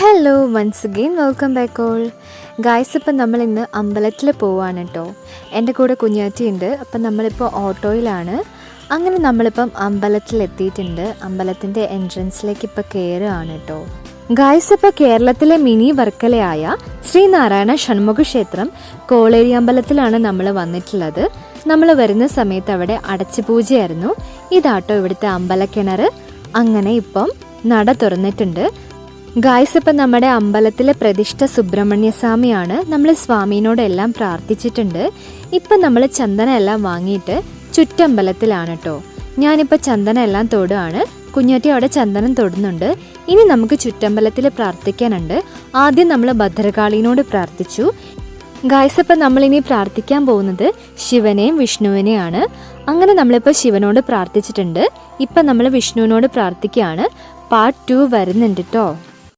Hello once again welcome back all guys ഇപ്പം നമ്മൾ ഇന്ന് അമ്പലത്തിൽ പോവാണ് കേട്ടോ എന്റെ കൂടെ കുഞ്ഞാറ്റി ഉണ്ട്. അപ്പം നമ്മളിപ്പോൾ ഓട്ടോയിലാണ്. അങ്ങനെ നമ്മളിപ്പം അമ്പലത്തിൽ എത്തിയിട്ടുണ്ട്. അമ്പലത്തിന്റെ എൻട്രൻസിലേക്ക് ഇപ്പോൾ കയറുകയാണ് കേട്ടോ ഗായ്സ് ഇപ്പോൾ കേരളത്തിലെ മിനി വർക്കലയായ ശ്രീനാരായണ ഷൺമുഖ ക്ഷേത്രം കോളേരി അമ്പലത്തിലാണ് നമ്മൾ വന്നിട്ടുള്ളത്. നമ്മൾ വരുന്ന സമയത്ത് അവിടെ അടച്ചു പൂജയായിരുന്നു ഇതാട്ടോ ഇവിടുത്തെ അമ്പലക്കിണർ അങ്ങനെ ഇപ്പം നട തുറന്നിട്ടുണ്ട്. ഗായ്സ് ഇപ്പം നമ്മുടെ അമ്പലത്തിലെ പ്രതിഷ്ഠ സുബ്രഹ്മണ്യസ്വാമിയാണ് നമ്മൾ സ്വാമീനോട് എല്ലാം പ്രാർത്ഥിച്ചിട്ടുണ്ട്. ഇപ്പം നമ്മൾ ചന്ദനമെല്ലാം വാങ്ങിയിട്ട് ചുറ്റമ്പലത്തിലാണ് കേട്ടോ ഞാനിപ്പോൾ ചന്ദനമെല്ലാം തൊടുകയാണ് കുഞ്ഞാറ്റി അവിടെ ചന്ദനം തൊടുന്നുണ്ട്. ഇനി നമുക്ക് ചുറ്റമ്പലത്തിൽ പ്രാർത്ഥിക്കാനുണ്ട്. ആദ്യം നമ്മൾ ഭദ്രകാളിനോട് പ്രാർത്ഥിച്ചു. ഗായ്സ് അപ്പം നമ്മളിനി പ്രാർത്ഥിക്കാൻ പോകുന്നത് ശിവനെയും വിഷ്ണുവിനെയാണ്. അങ്ങനെ നമ്മളിപ്പോൾ ശിവനോട് പ്രാർത്ഥിച്ചിട്ടുണ്ട്. ഇപ്പം നമ്മൾ വിഷ്ണുവിനോട് പ്രാർത്ഥിക്കുകയാണ്. പാർട്ട് ടു വരുന്നുണ്ട് കേട്ടോ